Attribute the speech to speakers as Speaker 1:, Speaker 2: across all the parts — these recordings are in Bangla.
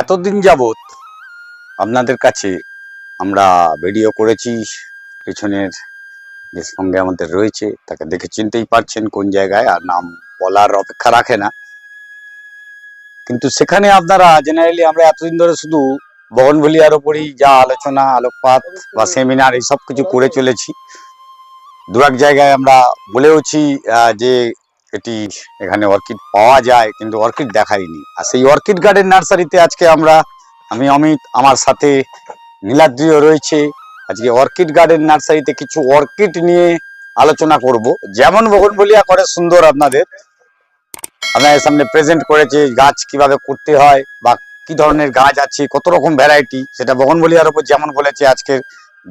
Speaker 1: এতদিন যাবৎ আপনাদের কাছে আমরা ভিডিও করেছি, পেছনের যে সঙ্গে আমাদের রয়েছে, তাকে দেখে চিনতেই পারছেন কোন জায়গায়, আর নাম বলার অপেক্ষা রাখে না। কিন্তু সেখানে আপনারা জেনারেলি আমরা এতদিন ধরে শুধু বগনভলিয়ার ওপরই যা আলোচনা, আলোকপাত বা সেমিনার এই সব কিছু করে চলেছি। দু এক জায়গায় আমরা বলেওছি যে এটি এখানে অর্কিড পাওয়া যায়, কিন্তু অর্কিড দেখাইনি। আর সেই অর্কিড গার্ডেন নার্সারিতে আজকে আমরা, আমি, অমিত, আমার সাথে নীলাদ্রিও রয়েছে। আজকে অর্কিড গার্ডেন নার্সারিতে কিছু অর্কিড নিয়ে আলোচনা করব। যেমন বগনভলিয়া করে সুন্দর আপনাদের। আপনাদের সামনে প্রেজেন্ট করেছে গাছ কীভাবে করতে হয় বা কি ধরনের গাছ আছে, কত রকম ভ্যারাইটি সেটা বগনভলিয়ার উপর যেমন বলেছে আজকে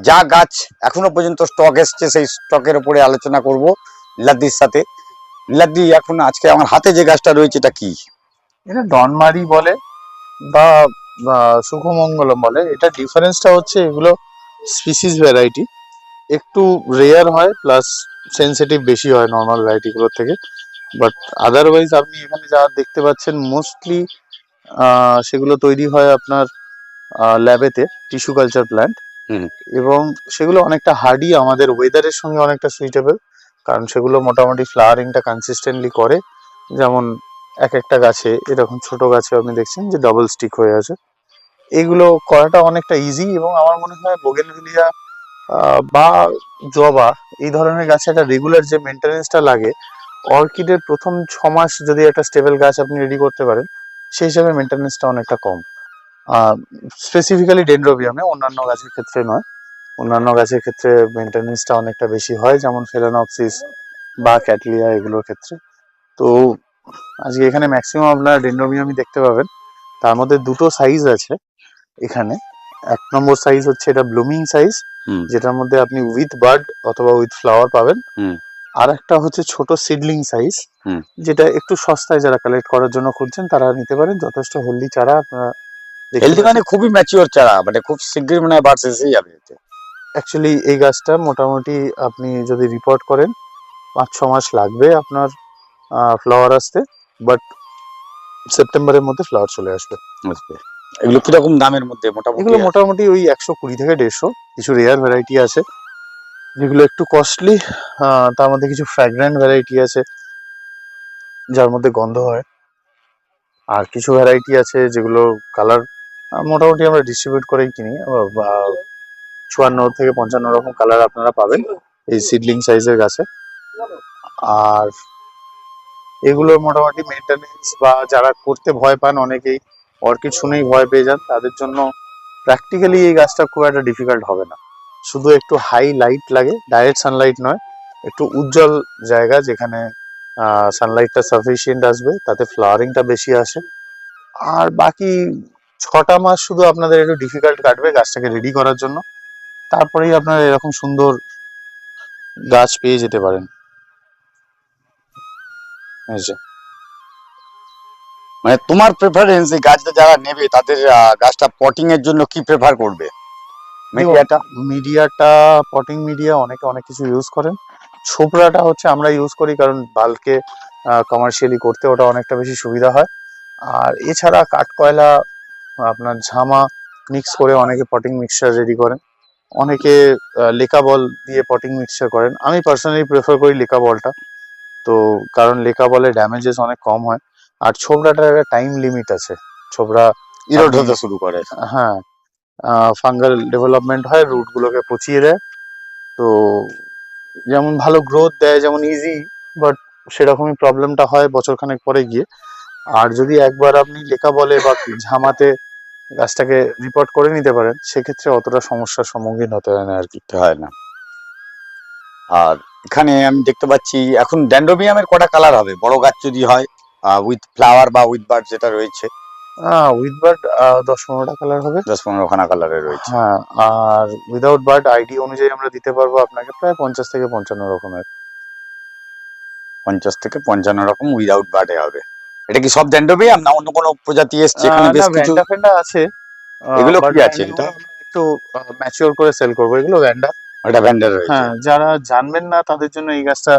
Speaker 1: যা গাছ এখনও পর্যন্ত স্টক এসছে, সেই স্টকের উপরে আলোচনা করব নীলাদ্রির সাথে। নীলাদ্রি এখন আজকে আমার হাতে যে গাছটা রয়েছে, এটা কি?
Speaker 2: এটা ডনমারি বলে বা সুখমঙ্গলম বলে। এটা ডিফারেন্সটা হচ্ছে এগুলো স্পিসিস ভ্যারাইটি একটু রেয়ার হয় প্লাস সেনসিটিভ বেশি হয় নর্মাল ভ্যারাইটিগুলোর থেকে। বাট আদারওয়াইজ আপনি এখানে যা দেখতে পাচ্ছেন মোস্টলি সেগুলো তৈরি হয় আপনার ল্যাবেতে টিস্যু কালচার প্ল্যান্ট। এবং সেগুলো অনেকটা হার্ডি আমাদের ওয়েদারের সঙ্গে অনেকটা সুইটেবল কারণ সেগুলো মোটামুটি ফ্লাওয়ারিংটা কনসিস্টেন্টলি করে। যেমন এক একটা গাছে, এরকম ছোট গাছে আপনি দেখছেন যে ডবল স্টিক হয়ে আছে। এগুলো করাটা অনেকটা ইজি এবং আমার মনে হয় বোগেনভিলিয়া বা জবা, এই ধরনের গাছে একটা রেগুলার যে মেনটেনেন্সটা লাগে অর্কিডের প্রথম ছ মাস যদি একটা স্টেবল গাছ আপনি রেডি করতে পারেন, সেই হিসাবে মেনটেনেন্সটা অনেকটা কম। স্পেসিফিক্যালি ডেন্ড্রোবিয়ামে অন্যান্য গাছের ক্ষেত্রে নয় অন্যান্য গাছের ক্ষেত্রে মেনটেনেন্সটা অনেকটা বেশি হয় যেমন ফেলানপসিস বা ক্যাটলিয়া এগুলোর ক্ষেত্রে তো আজকে এখানে ম্যাক্সিমাম আপনার ডেন্ড্রোবিয়ামই দেখতে পাবেন তার মধ্যে দুটো সাইজ আছে এখানে এক নম্বর সাইজ হচ্ছে এটা ব্লুমিং সাইজ। যেটার মধ্যে আপনি উইথ বার্ড অথবা উইথ ফ্লাওয়ার পাবেন। আর একটা হচ্ছে ছোট সিডলিং সাইজ। যেটা একটু সস্তায় যারা কালেক্ট করার জন্য খুঁজছেন তারা নিতে পারেন যথেষ্ট হলদি চারা আপনারা
Speaker 1: হেলদি মানে খুবই ম্যাচিওর চারা মানে খুব শীঘ্রই মানে বার্স এসেই যাবে এতে।
Speaker 2: অ্যাকচুয়ালি এই গাছটা মোটামুটি আপনি যদি রিপোর্ট করেন পাঁচ ছ মাস লাগবে আপনার ফ্লাওয়ার আসতে বাট সেপ্টেম্বরের মধ্যে ফ্লাওয়ার চলে আসবে।
Speaker 1: বুঝবে এগুলো কীরকম দামের মধ্যে মোটামুটি
Speaker 2: এগুলো মোটামুটি ওই একশো কুড়ি থেকে দেড়শো কিছু রেয়ার ভ্যারাইটি আছে। যেগুলো একটু কস্টলি তার মধ্যে কিছু ফ্র্যাগ্রেন্ট ভ্যারাইটি আছে যার মধ্যে গন্ধ হয়। আর কিছু ভ্যারাইটি আছে যেগুলো কালার মোটামুটি আমরা ডিস্ট্রিবিউট করেই কিনি। চুয়ান্ন থেকে পঞ্চান্ন রকম কালার আপনারা পাবেন এই সিডলিং সাইজের গাছে। আর এগুলো মোটামুটি মেনটেনেন্স বা যারা করতে ভয় পান অনেকেই, অর্কিড শুনেই ভয় পেয়ে যান, তাদের জন্য প্র্যাকটিক্যালি এই গাছটা খুব একটা ডিফিকাল্ট হবে না। শুধু একটু হাই লাইট লাগে ডাইরেক্ট সানলাইট নয়, একটু উজ্জ্বল জায়গা যেখানে সানলাইটটা সাফিসিয়েন্ট আসবে, তাতে ফ্লাওয়ারিংটা বেশি আসে। আর বাকি ছটা মাস শুধু আপনাদের একটু ডিফিকাল্ট কাটবে গাছটাকে রেডি করার জন্য। তারপরেই আপনারা এরকম সুন্দর গাছ পেয়ে যেতে পারেন।
Speaker 1: মানে তোমার প্রেফারেন্স এই গাছটা যারা নেবে, তাদের গাছটা পটিং এর জন্য কি প্রেফার করবে? মিডিয়াটা
Speaker 2: মিডিয়াটা পটিং মিডিয়া অনেকে অনেক কিছু ইউজ করেন। ছোপড়াটা হচ্ছে আমরা ইউজ করি কারণ বাল্কে কমার্শিয়ালি করতে ওটা অনেকটা বেশি সুবিধা হয়। আর এছাড়া কাঠকয়লা আপনার ঝামা মিক্স করে অনেকে পটিং মিক্সচার রেডি করেন। অনেকে লেকা বল দিয়ে পটিং মিক্সচার করেন। আমি পার্সোনালি প্রেফার করি লেকা বলটা। তো কারণ লেকা বলে ড্যামেজেস অনেক কম হয়। আর ছোবড়াটার একটা টাইম লিমিট আছে। ছোবড়া
Speaker 1: ইরোড হতে শুরু করে
Speaker 2: হ্যাঁ ফাঙ্গাল ডেভেলপমেন্ট হয় রুটগুলোকে পচিয়ে দেয়। তো যেমন ভালো গ্রোথ দেয় যেমন ইজি বাট সেরকমই প্রবলেমটা হয় বছরখানেক পরে গিয়ে। আর যদি একবার আপনি লেখা বলে বা ঝামাতে গাছটাকে রিপোর্ট করে নিতে পারেন সেক্ষেত্রে অতটা সমস্যার সম্মুখীন হতে হয় না আর কি।
Speaker 1: হয় না। আর এখানে আমি দেখতে পাচ্ছি এখন ড্যান্ডোবিয়ামের কটা কালার হবে? বড় গাছ যদি হয় উইথ ফ্লাওয়ার বা উইথ বার্ড যেটা রয়েছে।
Speaker 2: উইথ বার্ড দশ পনেরোটা কালার হবে।
Speaker 1: দশ পনেরো খানা কালারের রয়েছে।
Speaker 2: হ্যাঁ আর উইদাউট বার্ড আইডি অনুযায়ী আমরা দিতে পারব আপনাকে প্রায় পঞ্চাশ থেকে পঞ্চান্ন রকমের।
Speaker 1: পঞ্চাশ থেকে পঞ্চান্ন রকম উইদাউট বার্ডে হবে। এটা কি সব ড্যান্ডোবিয়াম না অন্য কোনো প্রজাতি এসছে এখানে? বেশ কিছু
Speaker 2: ভ্যান্ডা আছে।
Speaker 1: এগুলো কি আছে এটা?
Speaker 2: একটু ম্যাচিওর করে সেল করব। এগুলো ভ্যান্ডা
Speaker 1: এটা ভ্যান্ডার রয়েছে।
Speaker 2: হ্যাঁ যারা জানবেন না তাদের জন্য এই গাছটা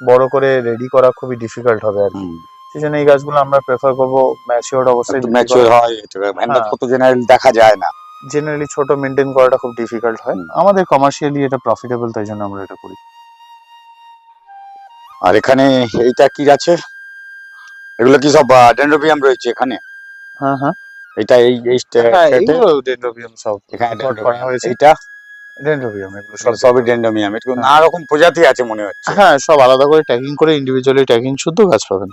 Speaker 2: বড় করে রেডি করা খুবই ডিফিকাল্ট হবে আর কি।
Speaker 1: হুম।
Speaker 2: সেই জন্য এই গাছগুলো আমরা প্রেফার করব ম্যাচিওর অবস্থায়
Speaker 1: ম্যাচিওর হয় ভ্যানটা
Speaker 2: হ্যাঁ।
Speaker 1: কত জেনারেল দেখা যায় না।
Speaker 2: জেনারেলি ছোট মেনটেন করাটা খুব ডিফিকাল্ট হয়। আমাদের কমার্শিয়ালি এটা প্রফিটেবল তাই জন্য আমরা এটা করি।
Speaker 1: আর এখানে এইটা কি আছে এগুলো কি সব ডেন্ড্রোবিয়াম রয়েছে এখানে?
Speaker 2: হ্যাঁ হ্যাঁ।
Speaker 1: এটা এই এই
Speaker 2: হ্যাঁ ডেন্ড্রোবিয়াম সব
Speaker 1: এখানে
Speaker 2: করা হয়েছে।
Speaker 1: এইটা
Speaker 2: ডেন্ড্রোবিয়াম এগুলো
Speaker 1: সব
Speaker 2: সব
Speaker 1: সবই ডেন্ড্রোবিয়াম এটা
Speaker 2: হ্যাঁ।
Speaker 1: নানা রকম প্রজাতি আছে মনে হচ্ছে?
Speaker 2: হ্যাঁ সব আলাদা করে ট্যাগিং করে ইন্ডিভিজুয়ালি ট্যাগিং শুদ্ধ গাছ পাবেন।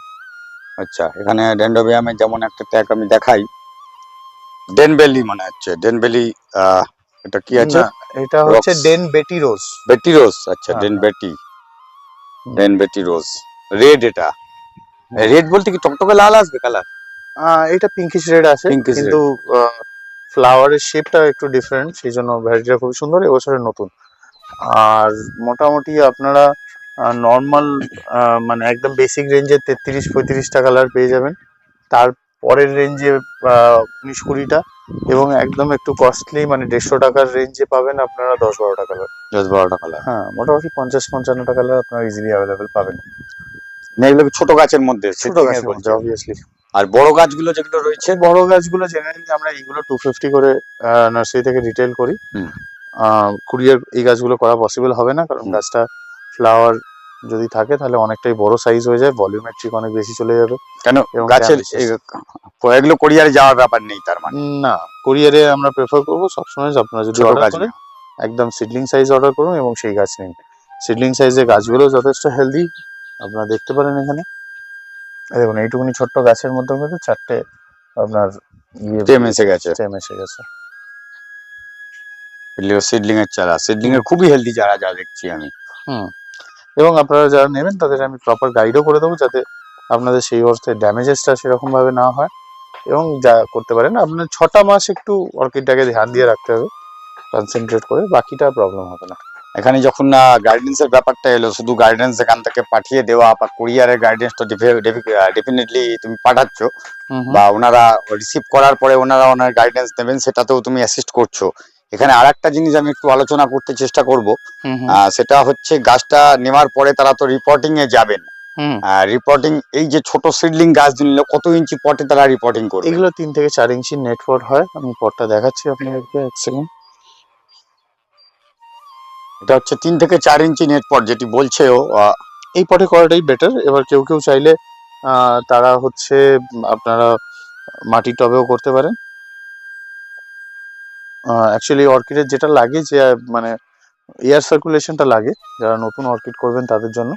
Speaker 1: আচ্ছা এখানে ডেন্ড্রোবিয়ামের যেমন একটা ট্যাগ আমি দেখাই। ডেনবেলি মনে হচ্ছে। ডেনবেলি আহ, এটা কি আছে?
Speaker 2: এটা হচ্ছে ডেন বেটি রোজ
Speaker 1: বেটি রোজ আচ্ছা
Speaker 2: হ্যাঁ,
Speaker 1: ডেন
Speaker 2: হ্যাঁ।
Speaker 1: বেটি ডেন বেটি রোজ রেড এটা। রেড বলতে কি টকটকে লাল আসবে কালার
Speaker 2: এটা পিঙ্কিশ রেড আছে। কিন্তু ফ্লাওয়ারের শেপটা একটু ডিফারেন্ট সেই জন্য ভ্যারাইটিটা খুব সুন্দর এবছরের নতুন। আর মোটামুটি আপনারা নর্মাল মানে একদম বেসিক রেঞ্জে তেত্রিশ পঁয়ত্রিশ পঁয়ত্রিশটা কালার পেয়ে যাবেন। তার পরের রেঞ্জে উনিশ কুড়িটা এবং একদম একটু কস্টলি মানে দেড়শো টাকার রেঞ্জে পাবেন আপনারা দশ বারোটা কালার
Speaker 1: দশ বারোটা কালার
Speaker 2: হ্যাঁ মোটামুটি পঞ্চাশ পঞ্চান্নটা কালার আপনারা ইজিলি অ্যাভেলেবেল পাবেন।
Speaker 1: এগুলো ছোট গাছের মধ্যে
Speaker 2: ছোট গাছের মধ্যে। অবভিয়াসলি
Speaker 1: আর বড় গাছগুলো যেগুলো রয়েছে?
Speaker 2: বড় গাছগুলো জেনারেলি আমরা এইগুলো টু ফিফটি করে নার্সারি থেকে রিটেল করি। কুরিয়ার এই গাছগুলো করা পসিবল হবে না কারণ গাছটা ফ্লাওয়ার যদি থাকে তাহলে অনেকটাই বড় সাইজ হয়ে যায় ভলিউমেট্রিক অনেক বেশি চলে যাবে।
Speaker 1: কেন? গাছের এগুলো কোরিয়ারে যাওয়ার ব্যাপার নেই তার মানে?
Speaker 2: না কুরিয়ারে আমরা প্রেফার করব সবসময় আপনারা যদি অর্ডার
Speaker 1: গাছ
Speaker 2: করেন একদম সিডলিং সাইজ অর্ডার করুন এবং সেই গাছ নিন। সিডলিং সাইজের গাছগুলো যথেষ্ট হেলদি আপনারা দেখতে পারেন এখানে। দেখুন এইটুকুনি ছোট্ট গাছের মধ্যে কিন্তু চারটে আপনার ইয়ে
Speaker 1: এসে গেছে।
Speaker 2: এসে গেছে।
Speaker 1: সিডলিং এর চারা। সিডলিং এর খুবই হেলদি চারা যা দেখছি আমি।
Speaker 2: হুম। এবং আপনারা যারা নেবেন তাদের আমি প্রপার গাইডও করে দেবো যাতে আপনাদের সেই অর্থে ড্যামেজেসটা সেরকম ভাবে না হয়। এবং যা করতে পারেন আপনার ছটা মাস একটু অর্কিডটাকে ধ্যান দিয়ে রাখতে হবে। কনসেন্ট্রেট করে বাকিটা প্রবলেম হবে না।
Speaker 1: এখানে যখন গাইডেন্স এর ব্যাপারটা এলো শুধু গাইডেন্স এখান থেকে পাঠিয়ে দেওয়া বা কুরিয়ারের গাইডেন্স তো ডেফিনেটলি তুমি পাঠাচ্ছ। বা ওনারা রিসিভ করার পরে ওনারা ওনার গাইডেন্স দেবেন সেটাতেও তুমি অ্যাসিস্ট করছ। এখানে আর একটা জিনিস আমি একটু আলোচনা করতে চেষ্টা করব। সেটা হচ্ছে গাছটা নেওয়ার পরে তারা তো রিপোর্টিং এ যাবেন। রিপোর্টিং এই যে ছোট সিডলিং গাছ নিল কত ইঞ্চি পটে তারা রিপোর্টিং করবে?
Speaker 2: এগুলো তিন থেকে চার ইঞ্চি নেট পট হয়। আমি পটটা দেখাচ্ছি আপনাদেরকে এক সেকেন্ড
Speaker 1: এটা হচ্ছে তিন থেকে চার ইঞ্চি নেট পট যেটি বলছে ও
Speaker 2: এই পটে করাটাই বেটার এবার কেউ কেউ চাইলে তারা হচ্ছে, আপনারা মাটির টবেও করতে পারেন। অ্যাকচুয়ালি অর্কিডের যেটা লাগে, যে মানে এয়ার সার্কুলেশনটা লাগে, যারা নতুন অর্কিড করবেন তাদের জন্য।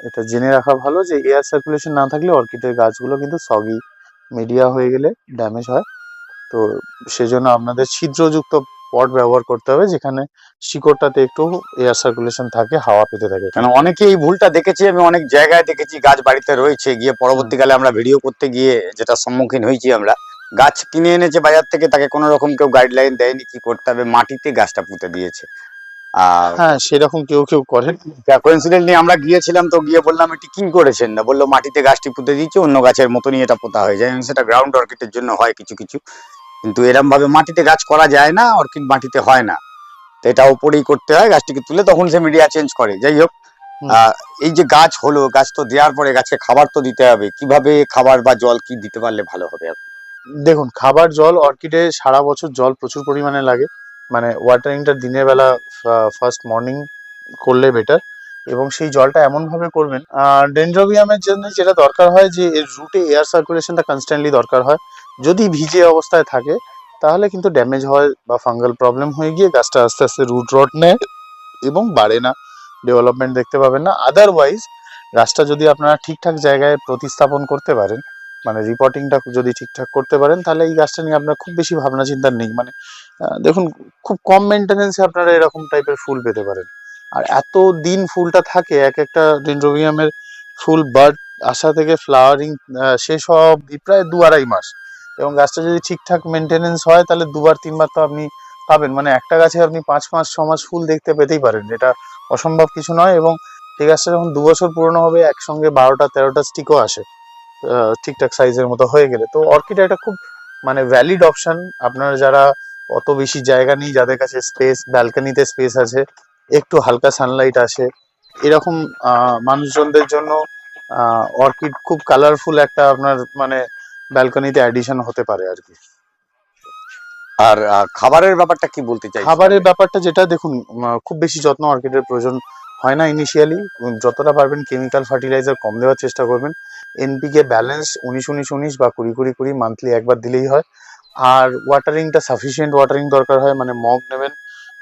Speaker 2: এটা জেনে রাখা ভালো যে এয়ার সার্কুলেশন না থাকলে অর্কিডের গাছগুলো কিন্তু সগি মিডিয়া হয়ে গেলে ড্যামেজ হয়। তো, সেজন্য আপনাদের ছিদ্রযুক্ত পট ব্যবহার করতে হবে যেখানে শিকড়টাতে একটু এয়ার সার্কুলেশন থাকে হাওয়া পেতে থাকে।
Speaker 1: কেন অনেকে এই ভুলটা দেখেছি আমি অনেক জায়গায় দেখেছি গাছ বাড়িতে রয়েছে গিয়ে পরবর্তীকালে আমরা ভিডিও করতে গিয়ে যেটা সম্মুখীন হয়েছি আমরা গাছ কিনে এনেছে বাজার থেকে তাকে কোনো রকম কেউ গাইডলাইন দেয়নি কি করতে হবে মাটিতে গাছটা পুঁতে দিয়েছে। আর
Speaker 2: হ্যাঁ সেরকম কেউ কেউ করেন।
Speaker 1: কোইন্সিডেন্টলি আমরা গিয়েছিলাম তো গিয়ে বললাম এটি কি করেছেন? না বলল মাটিতে গাছটি পুঁতে দিয়েছে অন্য গাছের মতনই এটা পোতা হয়ে যায়। এবং সেটা গ্রাউন্ড অর্কিডের জন্য হয় কিছু কিছু। কিন্তু এরম ভাবে মাটিতে গাছ করা যায় না অর্কিড মাটিতে হয় না। তো এটা উপরেই করতে হয় গাছটিকে তুলে তখন সে মিডিয়া চেঞ্জ করে। যাই হোক এই যে গাছ হলো গাছ তো দেওয়ার পরে গাছকে খাবার তো দিতে হবে। কীভাবে খাবার বা জল কি দিতে পারলে ভালো হবে?
Speaker 2: দেখুন খাবার জল অর্কিডে সারা বছর জল প্রচুর পরিমাণে লাগে। মানে ওয়াটারিংটা দিনের বেলা ফার্স্ট মর্নিং করলে বেটার এবং সেই জলটা এমন ভাবে করবেন ডেন্ড্রোবিয়ামের জন্য যেটা দরকার হয় যে এর রুটে এয়ার সার্কুলেশনটা কনস্ট্যান্টলি দরকার হয়। যদি ভিজে অবস্থায় থাকে, তাহলে কিন্তু ড্যামেজ হয় বা ফাঙ্গাল প্রবলেম হয়ে গিয়ে গাছটা আস্তে আস্তে রুট রট নেয় এবং বাড়ে না। ডেভেলপমেন্ট দেখতে পাবেন না। আদারওয়াইজ গাছটা যদি আপনারা ঠিকঠাক জায়গায় প্রতিস্থাপন করতে পারেন মানে রিপোর্টিংটা যদি ঠিকঠাক করতে পারেন, তাহলে এই গাছটা নিয়ে আপনার খুব বেশি ভাবনা চিন্তা নেই। মানে দেখুন, খুব কম মেনটেনেন্সে আপনারা এরকম টাইপের ফুল পেতে পারেন। আর এত দিন ফুলটা থাকে, এক একটা ডেন্ড্রোবিয়ামের ফুল বার্ড আসা থেকে ফ্লাওয়ারিং শেষ হওয়া অবধি প্রায় দু আড়াই মাস। এবং গাছটা যদি ঠিকঠাক মেনটেনেন্স হয়, তাহলে দুবার, তিনবার তো আপনি পাবেন। মানে একটা গাছে আপনি পাঁচ মাস ছ মাস ফুল দেখতে পেতেই পারেন। এটা অসম্ভব কিছু নয় এবং এই গাছটা যখন দু বছর পুরনো হবে, একসঙ্গে বারোটা, তেরোটা স্টিকও আসে ঠিকঠাক সাইজের মতো হয়ে গেলে। তো অর্কিড একটা খুব মানে ভ্যালিড অপশন আপনারা যারা অত বেশি জায়গা নেই, যাদের কাছে স্পেস ব্যালকানিতে স্পেস আছে, একটু হালকা সানলাইট আসে, এরকম মানুষজনদের জন্য অর্কিড খুব কালারফুল একটা আপনার মানে ব্যালকনিতে অ্যাডিশন হতে পারে আর কি।
Speaker 1: আর খাবারের ব্যাপারটা কি বলতে চাই
Speaker 2: খাবারের ব্যাপারটা যেটা দেখুন খুব বেশি যত্ন অর্কিডের প্রয়োজন হয় না ইনিশিয়ালি যতটা পারবেন কেমিক্যাল ফার্টিলাইজার কম দেওয়ার চেষ্টা করবেন। এনপিকে ব্যালেন্স উনিশ উনিশ উনিশ বা কুড়ি কুড়ি কুড়ি মান্থলি একবার দিলেই হয়। আর ওয়াটারিংটা সাফিসিয়েন্ট ওয়াটারিং দরকার হয় মানে মগ নেবেন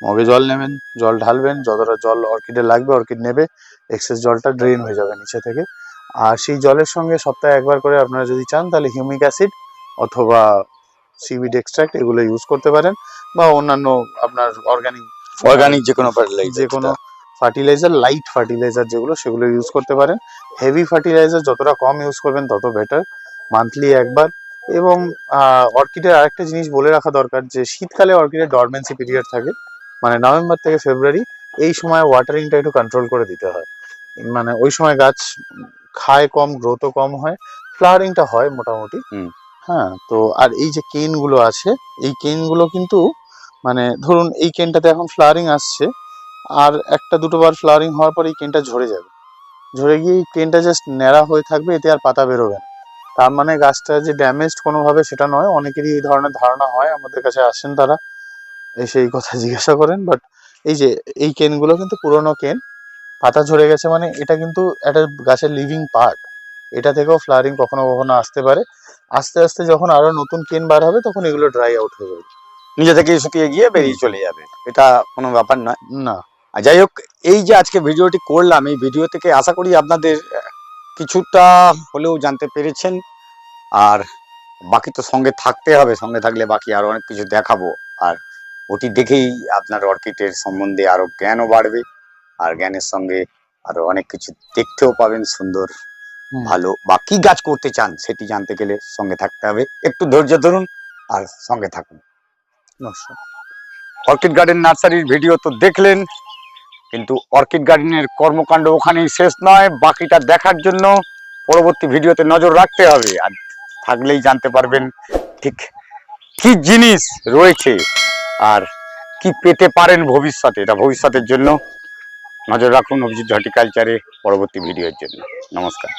Speaker 2: মগে জল নেবেন জল ঢালবেন যতটা জল অর্কিডে লাগবে অর্কিড নেবে এক্সেস জলটা ড্রেন হয়ে যাবে নিচে থেকে। আর সেই জলের সঙ্গে সপ্তাহে একবার করে আপনারা যদি চান তাহলে হিউমিক অ্যাসিড অথবা সিভিড এক্সট্রাক্ট এগুলো ইউজ করতে পারেন বা অন্যান্য আপনার অর্গানিক
Speaker 1: অর্গানিক যে কোনো fertilizer
Speaker 2: যে কোনো ফার্টিলাইজার লাইট ফার্টিলাইজার যেগুলো সেগুলো ইউজ করতে পারেন। হেভি ফার্টিলাইজার যতটা কম ইউজ করবেন তত বেটার মান্থলি একবার। এবং অর্কিডের আরেকটা জিনিস বলে রাখা দরকার যে শীতকালে অর্কিডের ডরমেন্সি পিরিয়ড থাকে। মানে নভেম্বর থেকে ফেব্রুয়ারি এই সময় ওয়াটারিংটা একটু কন্ট্রোল করে দিতে হয়। মানে ওই সময় গাছ খায় কম গ্রোথও কম হয় ফ্লাওয়ারিংটা হয় মোটামুটি। হ্যাঁ তো আর এই যে কেনগুলো আছে এই কেনগুলো কিন্তু মানে ধরুন এই কেনটাতে এখন ফ্লাওয়ারিং আসছে আর একটা দুটো বার ফ্লাওয়ারিং হওয়ার পর এই কেনটা ঝরে যাবে। ঝরে গিয়ে এই কেনটা জাস্ট ন্যাড়া হয়ে থাকবে এতে আর পাতা বেরোবে না। তার মানে গাছটা যে ড্যামেজড কোনোভাবে সেটা নয় অনেকেরই এই ধরনের ধারণা হয় আমাদের কাছে আসেন তারা। এসে এই কথা জিজ্ঞাসা করেন বাট এই যে এই কেনগুলো কিন্তু পুরোনো কেন পাতা ঝরে গেছে মানে এটা কিন্তু একটা গাছের লিভিং পার্ট এটা থেকেও ফ্লাওয়ারিং কখনো কখনো আসতে পারে। আস্তে আস্তে যখন আরও নতুন কেন বার হবে তখন এগুলো ড্রাই আউট হয়ে যাবে।
Speaker 1: নিজে থেকে শুকিয়ে গিয়ে বেরিয়ে চলে যাবে। এটা কোনো ব্যাপার নয়।
Speaker 2: না।
Speaker 1: আর যাই হোক এই যে আজকে ভিডিওটি করলাম এই ভিডিও থেকে আশা করি আপনাদের কিছুটা হলেও জানতে পেরেছেন। আর বাকি তো সঙ্গে থাকতে হবে সঙ্গে থাকলে বাকি আরও অনেক কিছু দেখাবো। আর ওটি দেখেই আপনার অর্কিডের সম্বন্ধে আরও জ্ঞানও বাড়বে। আর জ্ঞানের সঙ্গে আরও অনেক কিছু দেখতেও পাবেন সুন্দর ভালো বা কি গাছ করতে চান সেটি জানতে গেলে সঙ্গে থাকতে হবে। একটু ধৈর্য ধরুন আর সঙ্গে থাকুন। অর্কিড গার্ডেন নার্সারির ভিডিও তো দেখলেন কিন্তু অর্কিড গার্ডেনের কর্মকাণ্ড ওখানেই শেষ নয় বাকিটা দেখার জন্য পরবর্তী ভিডিওতে নজর রাখতে হবে। আর থাকলেই জানতে পারবেন ঠিক কি জিনিস রয়েছে আর কি পেতে পারেন ভবিষ্যতে এটা ভবিষ্যতের জন্য। নজর রাখুন অভিজিৎ হর্টিকালচারে পরবর্তী ভিডিওর জন্য। নমস্কার।